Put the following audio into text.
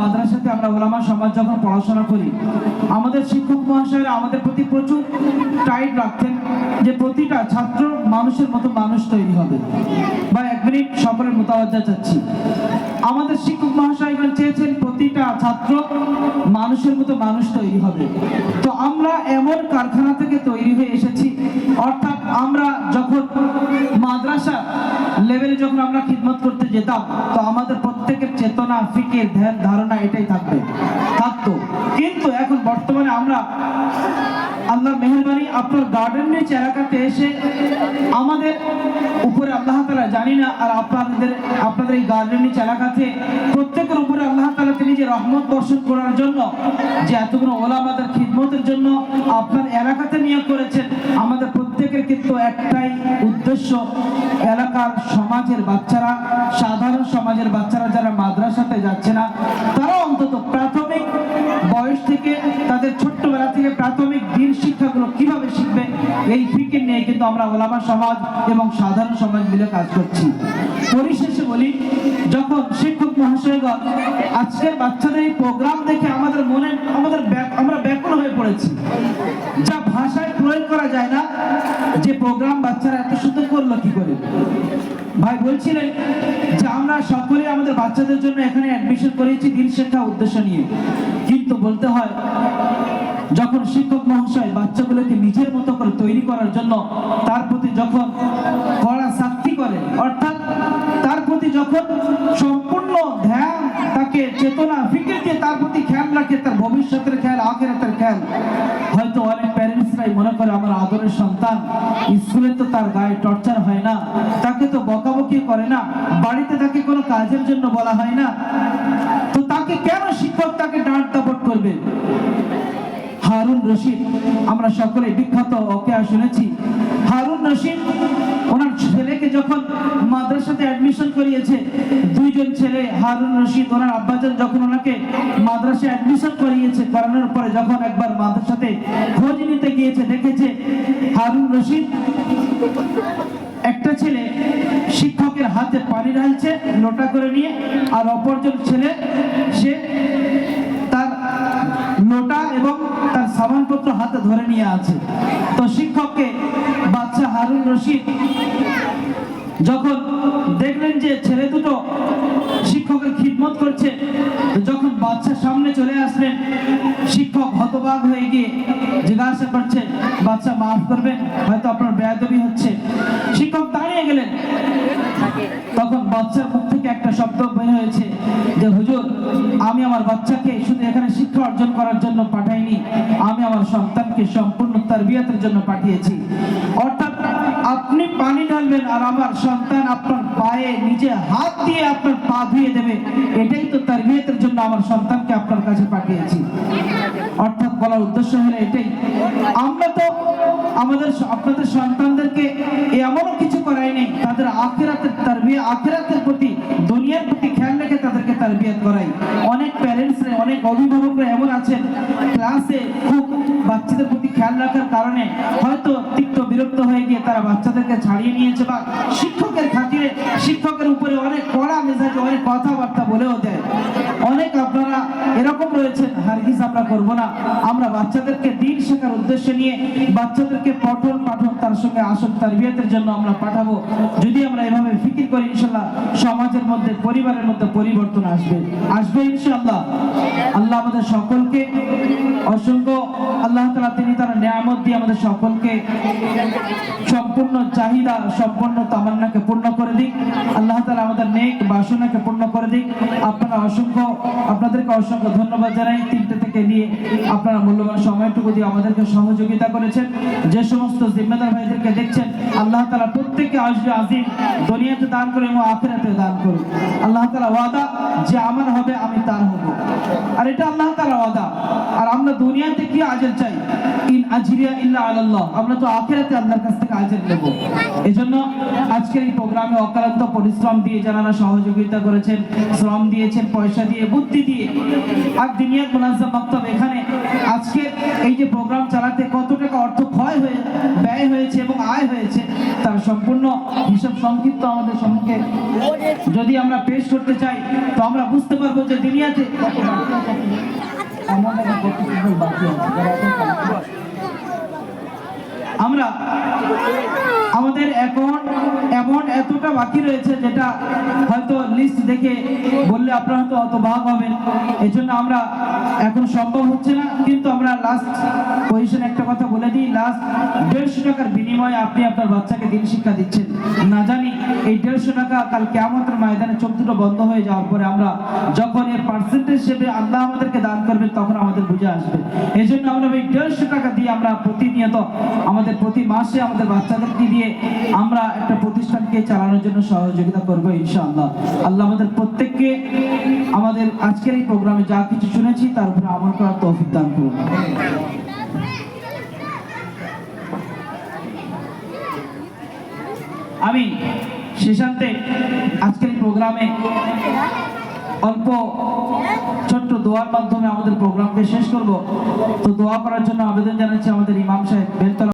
মাদ্রাসাতে আমরা ওলামা সমাজ যখন পড়াশোনা করি, আমাদের শিক্ষক মহাশয়রা আমাদের প্রতি প্রচুর টাইট রাখতেন যে প্রতিটা ছাত্র মানুষের মতো মানুষ তৈরি হবে। বা এক মিনিট সকলের মোতাবজা চাচ্ছি। আমাদের শিক্ষক মহাশয়গণ চেয়েছেন প্রতিটা ছাত্র মানুষের মতো মানুষ তৈরি হবে। তো আমরা এমন কারখানা থেকে তৈরি হয়ে এসেছি, অর্থাৎ আমরা যখন মাদ্রাসা লেভেলে যখন আমরা খিদমত করতে যেতাম, তো আমাদের চেতনা ফিকের ধ্যান, ধারণা এটাই থাকবে। থাকতো। কিন্তু এখন বর্তমানে আমরা আল্লাহ মেহরবানি আপনার গার্ডেন রিচ এলাকাতে এসে আমাদের উপরে আল্লাহ তালা জানি না, আর আপনাদের আপনাদের এই গার্ডেন রিচ এলাকাতে প্রত্যেকের উপরে আল্লাহ তালা তিনি যে রহমত বর্ষণ করার জন্য, যে এতগুলো ওলামাদের খিদমতের জন্য আপনার এলাকাতে নিয়োগ করেছেন, আমাদের প্রত্যেকের কিন্তু একটাই উদ্দেশ্য, এলাকার সমাজের বাচ্চারা, সাধারণ সমাজের বাচ্চারা যারা মাদ্রাসাতে যাচ্ছে না। তারা অন্তত প্রাথমিক বয়স থেকে তাদের ছোট্টবেলা থেকে প্রাথমিক দিন শিক্ষাগুলো কীভাবে শিখবে, এই ফিকির নিয়ে কিন্তু আমরা ওলামা সমাজ এবং সাধারণ সমাজ মিলে কাজ করছি। পরিশেষে বলি, যখন শিক্ষক মহাশয়গণ আজকের বাচ্চাদের এই প্রোগ্রাম দেখে আমাদের মনে, আমাদের আমরা ব্যাকুল হয়ে পড়েছি। যা ভাষায় প্রয়োগ করা যায় না, যে প্রোগ্রাম বাচ্চারা এত সুন্দর করল কি করে? ভাই বলছিলেন যে আমরা সকলে আমাদের বাচ্চাদের জন্য এখানে অ্যাডমিশন করেছি দিন শিক্ষা উদ্দেশ্য নিয়ে। কিন্তু বলতে হয়, যখন শিক্ষক মহাশয় বাচ্চাগুলোকে নিজের মতো করে তৈরি করার জন্য তার প্রতি যখন কড়া শাস্তি করে অর্থাৎ তার প্রতি যখন সম্পূর্ণ ধ্যান, তাকে চেতনা ফিকির দিয়ে তার প্রতি খেয়াল রাখে, তার ভবিষ্যতের খেয়াল, আখেরাতের খেয়াল। হয়তো অনেক প্যারেন্টসরাই মনে করে, আমার আদরের সন্তান, স্কুলে তো তার গায়ে টর্চার হয় না। করে না? বাড়িতে তাকে কোনো কাজের জন্য বলা হয় না? তো তাকে কেন শিক্ষক তাকে ডাঁট দাপট করবে? হারুন রশিদ, আমরা সকলে বিখ্যাত, ওকে শুনেছি। হারুন রশিদ, ওনার ছেলেকে যখন মাদ্রাসাতে অ্যাডমিশন করিয়েছে, দুইজন ছেলে, হারুন রশিদ, ওনার আব্বাজান যখন ওনাকে মাদ্রাসায় অ্যাডমিশন করিয়েছে, করানোর পরে যখন একবার মাদ্রাসাতে খোঁজ নিতে গিয়েছে, দেখেছে হারুন রশিদ একটা ছেলে শিক্ষকের হাতে পানি ঢালছে লোটা করে নিয়ে, আর অপরজন ছেলে, সে তার লোটা এবং তার সামানপত্র হাতে ধরে নিয়ে আছে। তো শিক্ষককে বাচ্চা হারুন রশিদ যখন দেখলেন যে ছেলে দুটো শিক্ষকের খিদমত করছে যখন বাচ্চা সামনে চলে আসলেন শিক্ষক হতবাক হয়ে গিয়ে জিজ্ঞাসা করছে বাচ্চা মাফ করবেন হয়তো আপনার বেয়াদবি হচ্ছে। শিক্ষক দাঁড়িয়ে গেলেন। তখন বাচ্চার মুখ থেকে একটা শব্দ বের হয়েছে যে হুজুর আমি আমার বাচ্চাকে শুধু এখানে শিক্ষা অর্জন করার জন্য পাঠাইনি আমি আমার সন্তানকে সম্পূর্ণ তারবিয়াতের জন্য পাঠিয়েছি। অর্থাৎ আপনি পানি ঢালবেন আর আমার সন্তান আপনার পায়ে নিজে হাত দিয়ে আপনার পা ধুয়ে দেবে। এটাই তো তারবিয়াতের জন্য আমার সন্তানকে আপনার কাছে পাঠিয়েছি। অর্থাৎ বলার উদ্দেশ্য হলো এটাই। আমরা তো আমাদের আপনাদের সন্তানদেরকে এমনও কিছু করাই নেই, তাদের আখেরাতের তারবিয়া, আখেরাতের প্রতি, দুনিয়ার প্রতি খেয়াল রেখে তাদেরকে তারবিয়াত করাই। অনেক প্যারেন্টসরা অনেক অভিভাবকরা এমন আছেন ক্লাসে খুব বাচ্চাদের প্রতি খেয়াল রাখার কারণে হয়তো বিরক্ত হয়ে গিয়ে তারা বাচ্চাদেরকে ছাড়িয়ে নিয়েছে বা শিক্ষকের খাতিরে শিক্ষকের উপরে অনেক কড়া মেজাজে অনেক কথাবার্তা বলেও দেয়। অনেক আপনারা এরকম রয়েছেন, হারগিজ আমরা করব না। আমরা বাচ্চাদেরকে দিন শেখার উদ্দেশ্য নিয়ে বাচ্চাদেরকে পঠন পাঠন তার সঙ্গে আসল তারবিয়াতের জন্য আমরা পাঠাবো। যদি আমরা এভাবে ফিকির করি, ইনশাল্লাহ সমাজের মধ্যে, পরিবারের মধ্যে পরিবর্তন আসবে। আসবে ইনশাল্লাহ আল্লাহ আমাদের সকলকে অসংখ্য, আল্লাহ তালা তিনি তার নিয়ামত দিয়ে আমাদের সকলকে চাহিদা সম্পূর্ণ তামান্নাকে পূর্ণ করে দিক। আল্লাহ তালা আমাদের নেক বাসনাকে পূর্ণ করে দিক। আপনারা অসংখ্য, আপনাদেরকে অসংখ্য ধন্যবাদ জানাই। তিনটে থেকে নিয়ে আপনারা মূল্যবান সময়টুকু দিয়ে আমাদেরকে সহযোগিতা করেছেন। যে সমস্ত জিম্মেদার ভাইদেরকে দেখছেন, আল্লাহ তালা প্রত্যেককে আসবে আজিম দুনিয়াতে দান করে এবং আখেরাতে দান করুন। আল্লাহ তালা ওয়াদা, যে আমার হবে, আমি তার হব। আর এটা আল্লাহ তালা ওয়াদা। আর আমরা দুনিয়াতে কি আজের চাই? আজরিয়া ইল্লা আলাল্লাহ। আমরা তো আখেরাতে আল্লাহর কাছ থেকে আজের নেব। এজন্য আজকের এই প্রোগ্রামে অক্লান্ত পরিশ্রম দিয়ে যারা সহযোগিতা করেছেন শ্রম দিয়েছেন পয়সা দিয়ে বুদ্ধি দিয়ে। আর দিনিয়াত মুনাজ্জাম মাক্তব এখানে আজকে এই যে প্রোগ্রাম চালাতে কত টাকা অর্থ ক্ষয় হয়ে ব্যয় হয়েছে এবং আয় হয়েছে তার সম্পূর্ণ হিসাব সংক্ষিপ্ত আমাদের সম্মুখে। যদি আমরা পেশ করতে চাই তো আমরা বুঝতে পারব যে দুনিয়াতে আমাদের বাকি আছে, যারা এখন কাজ করছে। আমরা আমাদের এতটা বাকি রয়েছে যেটা হয়তো লিস্ট দেখে বললে আপনারা হয়তো অত ভাগ হবেন। এই জন্য আমরা এখন সম্ভব হচ্ছে না, কিন্তু আমরা লাস্ট পজিশন একটা কথা বলে দিই। লাস্ট দেড়শো টাকার বিনিময়ে আপনি আপনার বাচ্চাকে দিন শিক্ষা দিচ্ছেন। না জানি এই দেড়শো টাকা কাল কেমতের ময়দানে চোখ দুটো বন্ধ হয়ে যাওয়ার পরে আমরা যখন এর পার্সেন্টেজ হিসেবে আল্লাহ আমাদেরকে দান করবেন, তখন আমাদের বুঝে আসবে। এই জন্য আমরা এই দেড়শো টাকা দিয়ে আমরা প্রতিনিয়ত আমাদের প্রতি মাসে আমাদের বাচ্চাদেরকে দিয়ে আমরা একটা প্রতিষ্ঠানকে চালানোর জন্য সহযোগিতা করব ইনশাআল্লাহ। আল্লাহ আমাদের প্রত্যেককে আমাদের আজকের এই প্রোগ্রামে যা কিছু শুনেছি তার উপরে আমল করার তৌফিক দান করুন। আমি শেষান্তে আজকের প্রোগ্রামে অল্প ছোট্ট দোয়ার মাধ্যমে আমাদের প্রোগ্রামকে শেষ করব। তো দোয়া করার জন্য আবেদন জানাচ্ছি আমাদের ইমাম সাহেব, বেলতলা